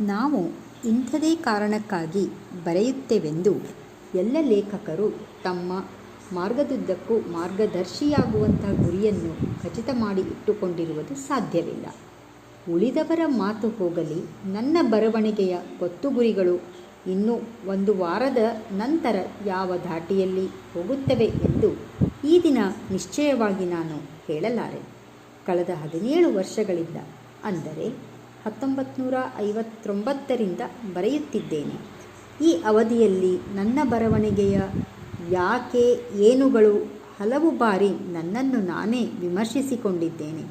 ನಾವು ಇಂಥದೇ ಕಾರಣಕ್ಕಾಗಿ ಬರೆಯುತ್ತೇವೆಂದು ಎಲ್ಲ ಲೇಖಕರು ತಮ್ಮ ಮಾರ್ಗದುದ್ದಕ್ಕೂ ಮಾರ್ಗದರ್ಶಿಯಾಗುವಂಥ ಗುರಿಯನ್ನು ಖಚಿತ ಮಾಡಿ ಇಟ್ಟುಕೊಂಡಿರುವುದು ಸಾಧ್ಯವಿಲ್ಲ. ಉಳಿದವರ ಮಾತು ಹೋಗಲಿ, ನನ್ನ ಬರವಣಿಗೆಯ ಗೊತ್ತುಗುರಿಗಳು ಇನ್ನು ಒಂದು ವಾರದ ನಂತರ ಯಾವ ಧಾಟಿಯಲ್ಲಿ ಹೋಗುತ್ತವೆ ಎಂದು ಈ ದಿನ ನಿಶ್ಚಯವಾಗಿ ನಾನು ಹೇಳಲಾರೆ. ಕಳೆದ ಹದಿನೇಳು ವರ್ಷಗಳಿಂದ ಅಂದರೆ ಹತ್ತೊಂಬತ್ತು ನೂರ ಐವತ್ತೊಂಬತ್ತರಿಂದ ಬರೆಯುತ್ತಿದ್ದೇನೆ. ಈ ಅವಧಿಯಲ್ಲಿ ನನ್ನ ಬರವಣಿಗೆಯ ಯಾಕೆ ಏನುಗಳು ಹಲವು ಬಾರಿ ನನ್ನನ್ನು ನಾನೇ ವಿಮರ್ಶಿಸಿಕೊಂಡಿದ್ದೇನೆ,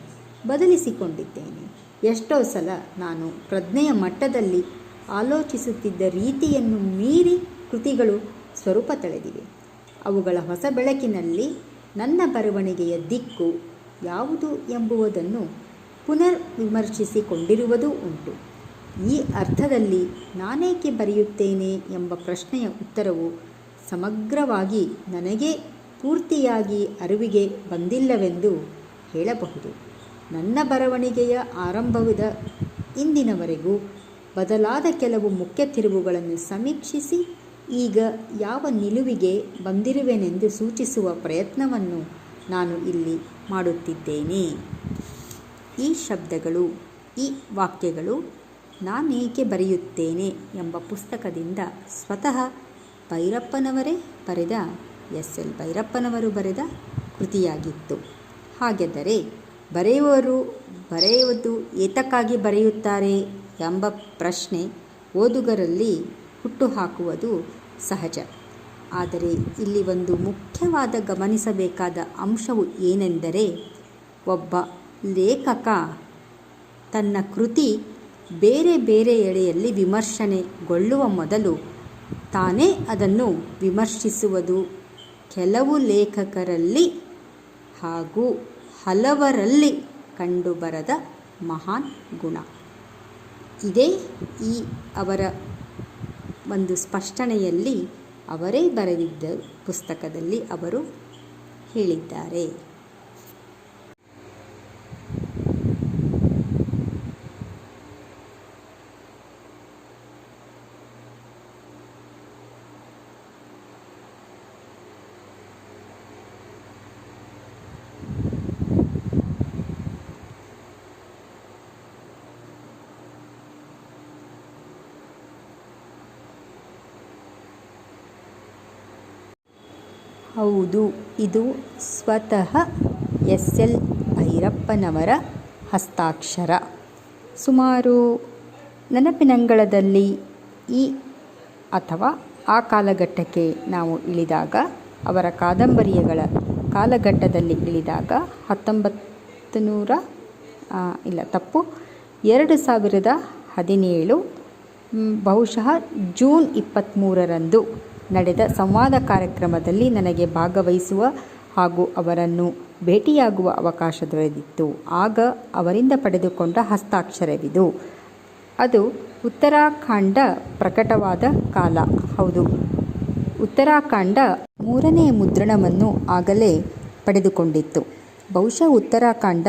ಬದಲಿಸಿಕೊಂಡಿದ್ದೇನೆ. ಎಷ್ಟೋ ಸಲ ನಾನು ಪ್ರಜ್ಞೆಯ ಮಟ್ಟದಲ್ಲಿ ಆಲೋಚಿಸುತ್ತಿದ್ದ ರೀತಿಯನ್ನು ಮೀರಿ ಕೃತಿಗಳು ಸ್ವರೂಪ ತಳೆದಿವೆ. ಅವುಗಳ ಹೊಸ ಬೆಳಕಿನಲ್ಲಿ ನನ್ನ ಬರವಣಿಗೆಯ ದಿಕ್ಕು ಯಾವುದು ಎಂಬುವುದನ್ನು ಪುನರ್ ವಿಮರ್ಶಿಸಿಕೊಂಡಿರುವುದೂ ಉಂಟು. ಈ ಅರ್ಥದಲ್ಲಿ ನಾನೇಕೆ ಬರೆಯುತ್ತೇನೆ ಎಂಬ ಪ್ರಶ್ನೆಯ ಉತ್ತರವು ಸಮಗ್ರವಾಗಿ ನನಗೆ ಪೂರ್ತಿಯಾಗಿ ಅರಿವಿಗೆ ಬಂದಿಲ್ಲವೆಂದು ಹೇಳಬಹುದು. ನನ್ನ ಬರವಣಿಗೆಯ ಆರಂಭದ ಇಂದಿನವರೆಗೂ ಬದಲಾದ ಕೆಲವು ಮುಖ್ಯ ತಿರುವುಗಳನ್ನು ಸಮೀಕ್ಷಿಸಿ ಈಗ ಯಾವ ನಿಲುವಿಗೆ ಬಂದಿರುವೆನೆಂದು ಸೂಚಿಸುವ ಪ್ರಯತ್ನವನ್ನು ನಾನು ಇಲ್ಲಿ ಮಾಡುತ್ತಿದ್ದೇನೆ. ಈ ಶಬ್ದಗಳು, ಈ ವಾಕ್ಯಗಳು ನಾನೇಕೆ ಬರೆಯುತ್ತೇನೆ ಎಂಬ ಪುಸ್ತಕದಿಂದ ಸ್ವತಃ ಭೈರಪ್ಪನವರೇ ಬರೆದ, ಎಸ್ ಎಲ್ ಭೈರಪ್ಪನವರು ಬರೆದ ಕೃತಿಯಾಗಿತ್ತು. ಹಾಗೆಂದರೆ ಬರೆಯುವರು ಬರೆಯುವುದು ಏತಕ್ಕಾಗಿ ಬರೆಯುತ್ತಾರೆ ಎಂಬ ಪ್ರಶ್ನೆ ಓದುಗರಲ್ಲಿ ಹುಟ್ಟುಹಾಕುವುದು ಸಹಜ. ಆದರೆ ಇಲ್ಲಿ ಒಂದು ಮುಖ್ಯವಾದ ಗಮನಿಸಬೇಕಾದ ಅಂಶವು ಏನೆಂದರೆ ಒಬ್ಬ ಲೇಖಕ ತನ್ನ ಕೃತಿ ಬೇರೆ ಬೇರೆ ಎಳೆಯಲ್ಲಿ ವಿಮರ್ಶನೆಗೊಳ್ಳುವ ಮೊದಲು ತಾನೇ ಅದನ್ನು ವಿಮರ್ಶಿಸುವುದು. ಕೆಲವು ಲೇಖಕರಲ್ಲಿ ಹಾಗೂ ಹಲವರಲ್ಲಿ ಕಂಡುಬರದ ಮಹಾನ್ ಗುಣ. ಇದೇ ಈ ಅವರ ಒಂದು ಸ್ಪಷ್ಟನೆಯಲ್ಲಿ ಅವರೇ ಬರೆದಿದ್ದ ಪುಸ್ತಕದಲ್ಲಿ ಅವರು ಹೇಳಿದ್ದಾರೆ. ಹೌದು, ಇದು ಸ್ವತಃ ಎಸ್ ಎಲ್ ಭೈರಪ್ಪನವರ ಹಸ್ತಾಕ್ಷರ. ಸುಮಾರು ನೆನಪಿನಂಗಳದಲ್ಲಿ ಈ ಅಥವಾ ಆ ಕಾಲಘಟ್ಟಕ್ಕೆ ನಾವು ಇಳಿದಾಗ, ಅವರ ಕಾದಂಬರಿಗಳ ಕಾಲಘಟ್ಟದಲ್ಲಿ ಇಳಿದಾಗ ಹತ್ತೊಂಬತ್ತು ನೂರ ಇಲ್ಲ, ತಪ್ಪು, ಎರಡು ಸಾವಿರದ ಹದಿನೇಳು ಬಹುಶಃ ಜೂನ್ ಇಪ್ಪತ್ತ್ಮೂರರಂದು ನಡೆದ ಸಂವಾದ ಕಾರ್ಯಕ್ರಮದಲ್ಲಿ ನನಗೆ ಭಾಗವಹಿಸುವ ಹಾಗೂ ಅವರನ್ನು ಭೇಟಿಯಾಗುವ ಅವಕಾಶ ದೊರೆತಿತ್ತು ಆಗ ಅವರಿಂದ ಪಡೆದುಕೊಂಡ ಹಸ್ತಾಕ್ಷರವಿದು. ಅದು ಉತ್ತರಾಖಂಡ ಪ್ರಕಟವಾದ ಕಾಲ. ಹೌದು. ಉತ್ತರಾಖಂಡ ಮೂರನೇ ಮುದ್ರಣವನ್ನು ಆಗಲೇ ಪಡೆದುಕೊಂಡಿತ್ತು. ಬಹುಶಃ ಉತ್ತರಾಖಂಡ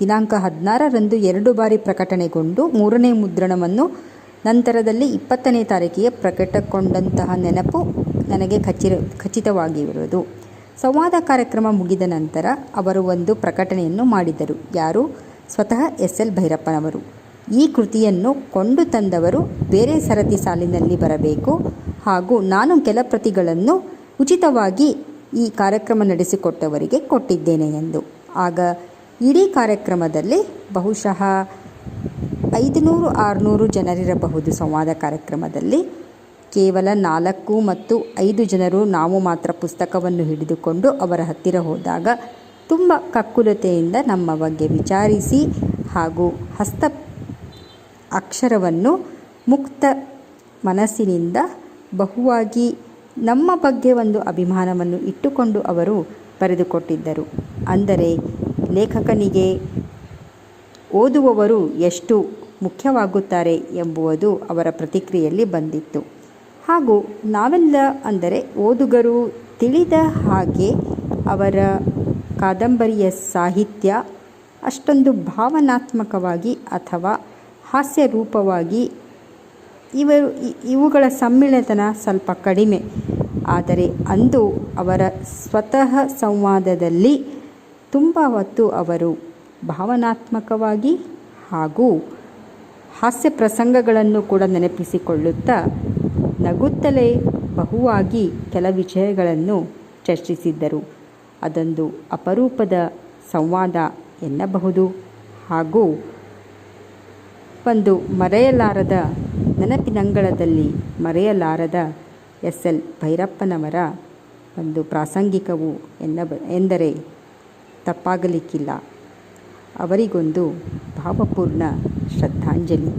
ದಿನಾಂಕ ಹದಿನಾರರಂದು ಎರಡು ಬಾರಿ ಪ್ರಕಟಣೆಗೊಂಡು ಮೂರನೇ ಮುದ್ರಣವನ್ನು ನಂತರದಲ್ಲಿ ಇಪ್ಪತ್ತನೇ ತಾರೀಕಿಗೆ ಪ್ರಕಟಗೊಂಡಂತಹ ನೆನಪು ನನಗೆ ಖಚಿರ, ಖಚಿತವಾಗಿರುವುದು. ಸಂವಾದ ಕಾರ್ಯಕ್ರಮ ಮುಗಿದ ನಂತರ ಅವರು ಒಂದು ಪ್ರಕಟಣೆಯನ್ನು ಮಾಡಿದರು. ಯಾರು? ಸ್ವತಃ ಎಸ್ ಎಲ್ ಭೈರಪ್ಪನವರು. ಈ ಕೃತಿಯನ್ನು ಕೊಂಡು ತಂದವರು ಬೇರೆ ಸರತಿ ಸಾಲಿನಲ್ಲಿ ಬರಬೇಕು ಹಾಗೂ ನಾನು ಕೆಲ ಪ್ರತಿಗಳನ್ನು ಉಚಿತವಾಗಿ ಈ ಕಾರ್ಯಕ್ರಮ ನಡೆಸಿಕೊಟ್ಟವರಿಗೆ ಕೊಟ್ಟಿದ್ದೇನೆ ಎಂದು. ಆಗ ಇಡೀ ಕಾರ್ಯಕ್ರಮದಲ್ಲಿ ಬಹುಶಃ ಐದುನೂರು ಆರುನೂರು ಜನರಿರಬಹುದು ಸಂವಾದ ಕಾರ್ಯಕ್ರಮದಲ್ಲಿ. ಕೇವಲ ನಾಲ್ಕು ಮತ್ತು ಐದು ಜನರು ನಾವು ಮಾತ್ರ ಪುಸ್ತಕವನ್ನು ಹಿಡಿದುಕೊಂಡು ಅವರ ಹತ್ತಿರ ಹೋದಾಗ ತುಂಬ ಕಕ್ಕುಲತೆಯಿಂದ ನಮ್ಮ ಬಗ್ಗೆ ವಿಚಾರಿಸಿ ಹಾಗೂ ಹಸ್ತ ಅಕ್ಷರವನ್ನು ಮುಕ್ತ ಮನಸ್ಸಿನಿಂದ ಬಹುವಾಗಿ ನಮ್ಮ ಬಗ್ಗೆ ಒಂದು ಅಭಿಮಾನವನ್ನು ಇಟ್ಟುಕೊಂಡು ಅವರು ಬರೆದುಕೊಟ್ಟಿದ್ದರು. ಅಂದರೆ ಲೇಖಕನಿಗೆ ಓದುವವರು ಎಷ್ಟು ಮುಖ್ಯವಾಗುತ್ತಾರೆ ಎಂಬುವುದು ಅವರ ಪ್ರತಿಕ್ರಿಯೆಯಲ್ಲಿ ಬಂದಿತ್ತು. ಹಾಗೂ ನಾವೆಲ್ಲ ಅಂದರೆ ಓದುಗರು ತಿಳಿದ ಹಾಗೆ ಅವರ ಕಾದಂಬರಿಯ ಸಾಹಿತ್ಯ ಅಷ್ಟೊಂದು ಭಾವನಾತ್ಮಕವಾಗಿ ಅಥವಾ ಹಾಸ್ಯರೂಪವಾಗಿ ಇವರು ಇ- ಇವುಗಳ ಸಮ್ಮಿಳಿತನ ಸ್ವಲ್ಪ ಕಡಿಮೆ. ಆದರೆ ಅಂದು ಅವರ ಸ್ವತಃ ಸಂವಾದದಲ್ಲಿ ತುಂಬ ಹೊತ್ತು ಅವರು ಭಾವನಾತ್ಮಕವಾಗಿ ಹಾಗೂ ಹಾಸ್ಯ ಪ್ರಸಂಗಗಳನ್ನು ಕೂಡ ನೆನಪಿಸಿಕೊಳ್ಳುತ್ತಾ ನಗುತ್ತಲೇ ಬಹುವಾಗಿ ಕೆಲ ವಿಷಯಗಳನ್ನು ಚರ್ಚಿಸಿದ್ದರು. ಅದೊಂದು ಅಪರೂಪದ ಸಂವಾದ ಎನ್ನಬಹುದು. ಹಾಗೂ ಒಂದು ಮರೆಯಲಾರದ ನೆನಪಿನಂಗಳದಲ್ಲಿ ಮರೆಯಲಾರದ ಎಸ್. ಎಲ್. ಭೈರಪ್ಪನವರ ಒಂದು ಪ್ರಾಸಂಗಿಕವು ಎನ್ನಬ, ಎಂದರೆ ತಪ್ಪಾಗಲಿಕ್ಕಿಲ್ಲ. ಅವರಿಗೊಂದು ಭಾವಪೂರ್ಣ श्रद्धांजलि।